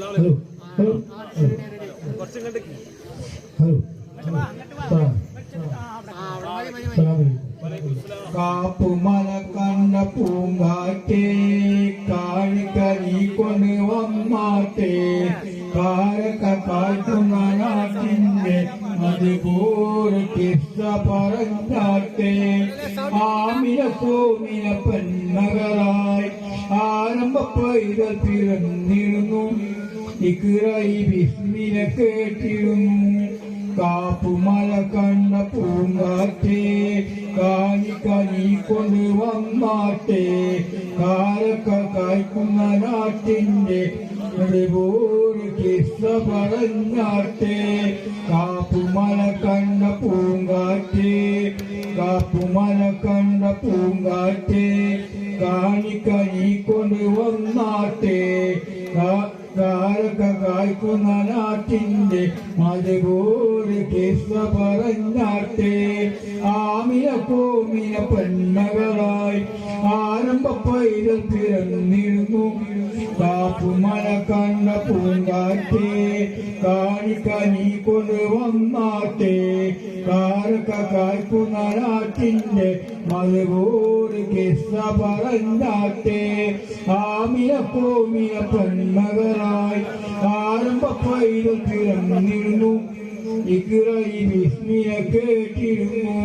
Hello hello hello Kappumala കണ്ട പൂങ്കാറ്റേ കാഴിക്കരി കൊണ്ട് വന്നാട്ടെ കാരക്ക നാട്ടിന്റെ അതുപോലെ കിസ്സ പറഞ്ഞാട്ടെ ആമിന സോമിന പെൺമകളായി ആരംഭ പൈതൽ പിറന്നിരുന്നു ഇക്കുറായി വിസ്മിന കേട്ടിരുന്നു. കാപ്പുമല കണ്ട പൂങ്കാറ്റേ കാനി കനി കൊണ്ട് വന്നാട്ടെ കാലക്ക കായ്ക്കുന്ന നാട്ടിന്റെ ഒരു കിസ്സ പറഞ്ഞാട്ടെ കാപ്പുമല കണ്ട പൂങ്കാറ്റേ കാപ്പുമല കണ്ട പൂങ്കാറ്റേ കാണി കനി കൊണ്ട് വന്നാട്ടെ കാ- കാലക്ക കായ്ക്കുന്ന നാട്ടിന്റെ മതുപോര് കിസ്സ കോമിയ പെണ്ണകളായി ആരംഭ പൈതൽ പിറന്നിരുന്നു കാപ്പുമല കണ്ട പൂങ്കാറ്റേ കാണിക്കനി കൊണ്ട് വന്നാട്ടെ. കാലക്ക കായ്ക്കുന്ന കിസ്സ പറഞ്ഞാട്ടെ ആമിയ കോമിയ പെൺമകളായി ആരംഭ പൈതൽ പിറന്നിരുന്നു വിസ്മിയ കേട്ടിരുന്നു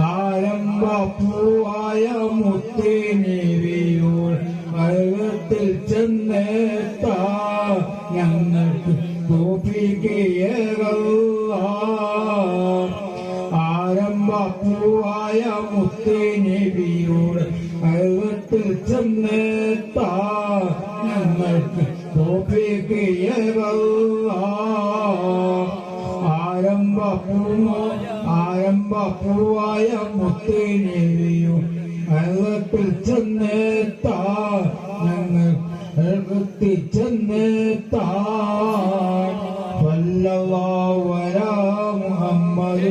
ആരംഭ പൂവായ മുത്തേനേവിയോൾ കഴകത്തിൽ ചെന്നെത്താ ഞങ്ങൾക്ക് തോപ്പിക്കുകയല്ല ആരംഭ പൂവായ മുത്തേനേവിയോട് കഴകത്തിൽ ചെന്നെത്താ. ആരംഭ പൂവ ആരംഭ പൂവായ മുത്തേനേവിയോ കഴകത്തിൽ ചെന്നെത്താ. ഞങ്ങൾ സല്ലല്ലാഹു അലാ മുഹമ്മദ്